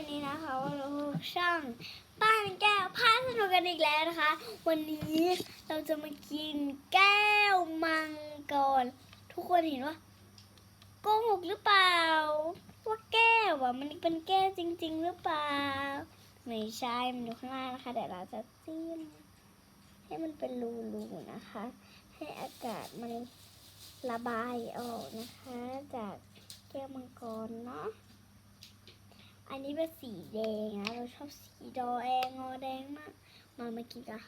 วันนี้นะคะว่าเราช่างป้านแก้วพาสนุกกันอีกแล้วนะคะ วันนี้เราจะมากินแก้วมังกรทุกคนเห็นว่าโกหกหรือเปล่าว่าแก้วอะมันเป็นแก้วจริง ๆ หรือเปล่า ไม่ใช่มันอยู่ข้างล่างนะคะเดี๋ยวเราจะจิ้มให้มันเป็นรูๆนะคะ ให้อากาศมันระบายออกนะคะ จากแก้วมังกรเนาะ อันนี้เป็นสีแดงนะเราชอบสีดอแดงงอแดงมากมามากินกัน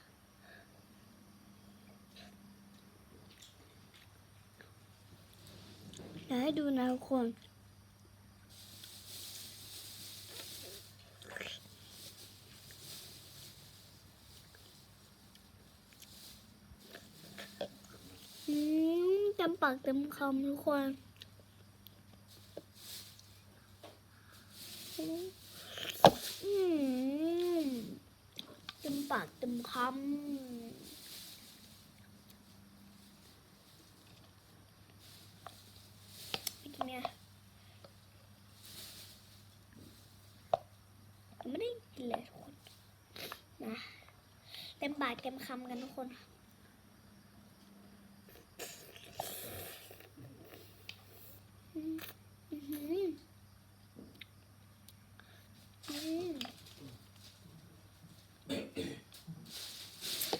อยากให้ดูนะทุกคนอืมเต็มปากเต็มคำทุกคน อืม เต็มปากเต็มคำไม่กินเนี่ยไม่ได้กินเลยทุกคนนะเต็มปากเต็มคำกันทุกคน อืมอื้อหืออืม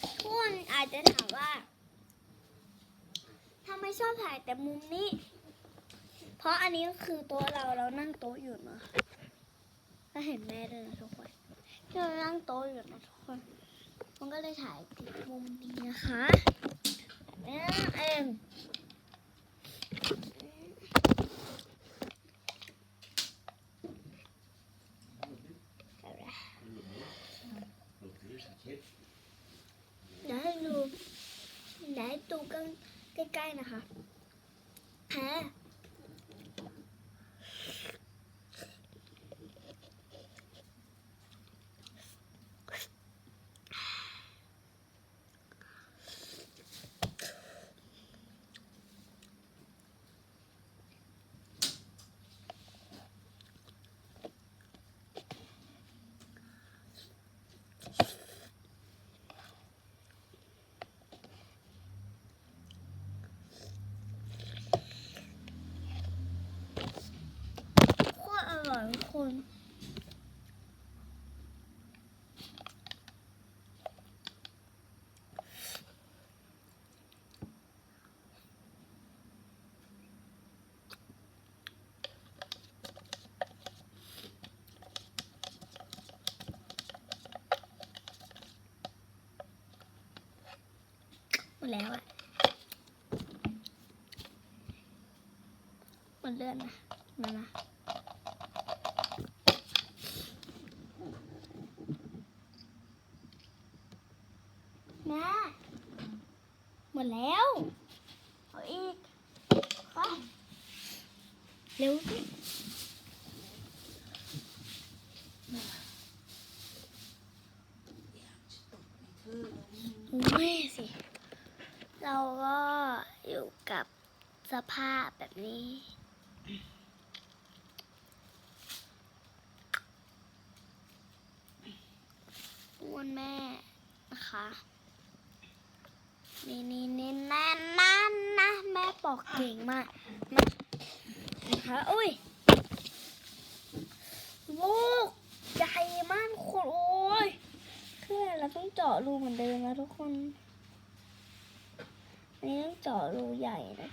ทุกคนอา จจะถามว่าทำไมชอบถ่ายแต่มุมนี้ เพราะอันนี้ก็คือตัวเราเรานั่งโต๊ะอยู่เนาะก็เห็นแม่ด้วยนะทุกคนที่เรานั่งโต๊ะอยู่นะทุกคน มันก็เลยถ่ายติดมุมนี้นะคะเอ๊ะเอง เดี๋ยวให้ดูเดี๋ยวให้ดูกัน ใกล้ๆนะคะแพ้ คนหมดแล้วอะหมดเลือดนะมานะ แม่หมดแล้ว เอาอีกไปเร็วสิแม่สิ เราก็อยู่กับสภาพแบบนี้อ้วนแม่นะคะ นี่นี่นี่นั่นนั่นนะแม่ปอกเก่งมากมานะคะอุ้ยลูกใหญ่มากคนโอ้ยเพื่อเราต้องเจาะรูเหมือนเดิมนะทุกคนอันนี้ต้องเจาะรูใหญ่นะ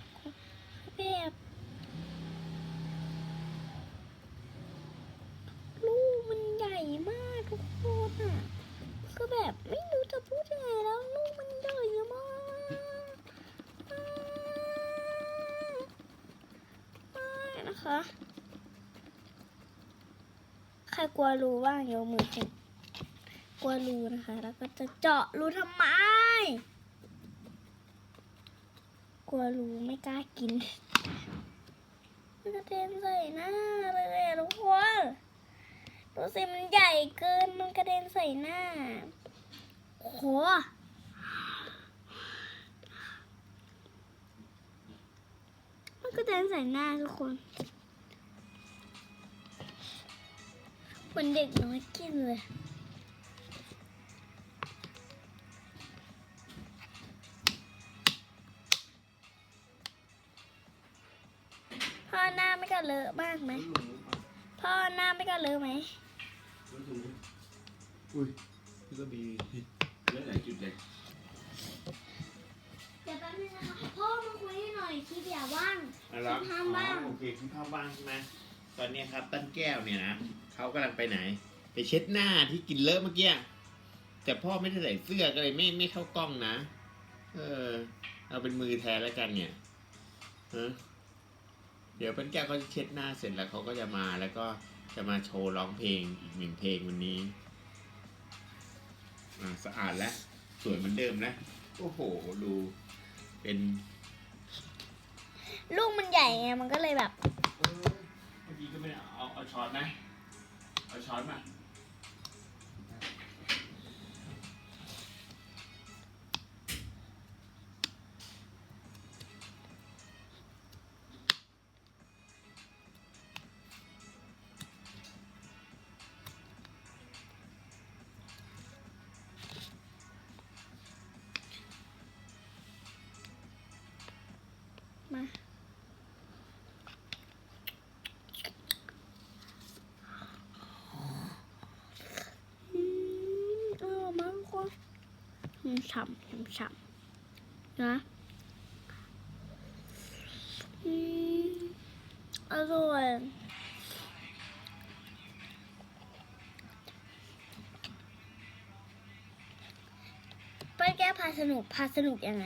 แบบรูมันใหญ่มากทุกคนอะก็แบบไม่รู้จะพูดยังไงแล้วลูกมันใหญ่มากมากนะคะ ใครก ลัวรูบ้างยมือขึ้นกลัวรูนะคะ แล้วก็จะเจาะรูทำไม กลัวรูไม่กล้ากินมันกระเด็นใส่หน้าเลยทุกคนดูสิมันใหญ่เกินมันกระเด็นใส่หน้าโอ้โหมันกระเด็นใส่หน้าทุกคน มมือนเด็กน้อยกินเลย พ่อหน้าไม่ก็เลอะมากไหม พ่อหน้าไม่ก็เลอะไหม อุ้ยนี่ก็มีเยอะหลายจุดเลยเดี๋ยวแป๊บนึงนะคะพ่อมาคุยให้หน่อยคิดอย่าว่าง อะไรทำบ้างโอเคคุณข้าวบ้างใช่ไหม ตอนนี้ครับต้นแก้วเนี่ยนะเขากำลังไปไหน ไปเช็ดหน้าที่กินเลอะเมื่อกี้แต่พ่อไม่ได้ใส่เสื้อก็เลยไม่ไม่เข้ากล้องนะ เออ เอาเป็นมือแทนแล้วกันเนี่ยเดี๋ยวป้นแก้วเขาจะเช็ดหน้าเสร็จแล้วเขาก็จะมาแล้วก็จะมาโชว์ร้องเพลงอีกหนึ่งเพลงวันนี้อ่าสะอาดแล้วสวยเหมือนเดิมแล้วโอ้โหดูเป็น ลูกมันใหญ่ไงมันก็เลยแบบ กี้ก็ไม่ได้เอาเอาช้อนไหมเอาช้อนมามา ฉ่ำฉ่ำฉ่ำนะอืมอร่อยไปแก้พาสนุกพาสนุกยังไง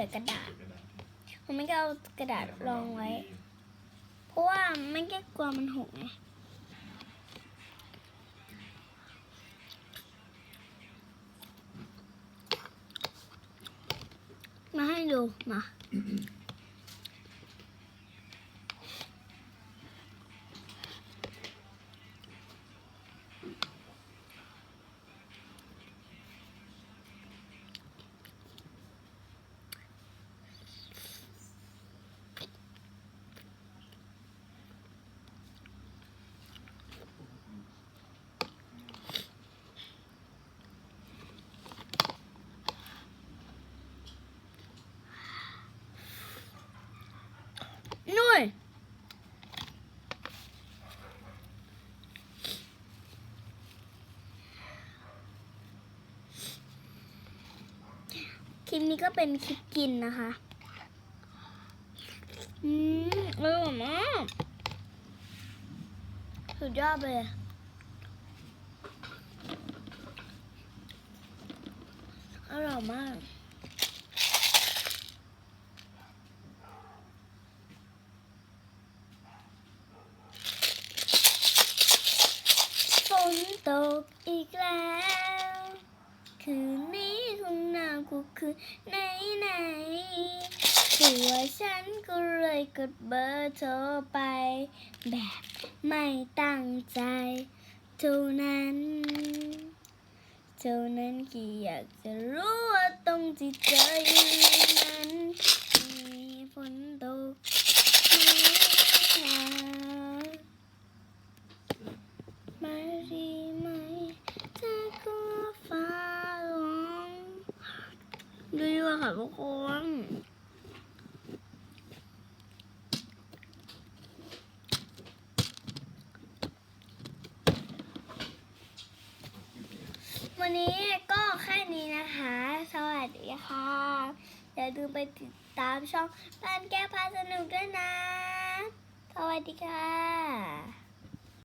ใส่กระดาษ ผมไม่ก็เอากระดาษรองไว้ เพราะว่าไม่แก้กลัวมันหกไงมาให้ดูมา นู่นค ลิปนี้ก็เป็นคลิปกินนะคะ อืมอร่อยมากสุดยอดเลยอร่อยมากฝนตกอีกแล้ว คืนนี้คงหนาวกว่า คืนไหนไหนตัวฉันก็เลยกดเบอร์โทรไป แบบไม่ตั้งใจเท่านั้นเท่านั้นที่อยากจะรู้ว่าตรงที่เจออยู่นั้นมีฝนตกไหมนะ มาดีไหมเธอก็ฟ้าร้องดูดีกว่า ค่ะทุกคนวันนี้ก็แค่นี้นะคะ สวัสดีค่ะ อย่าลืมไปติดตามช่องบ้านแก้พาสนุกด้วยนะ สวัสดีค่ะ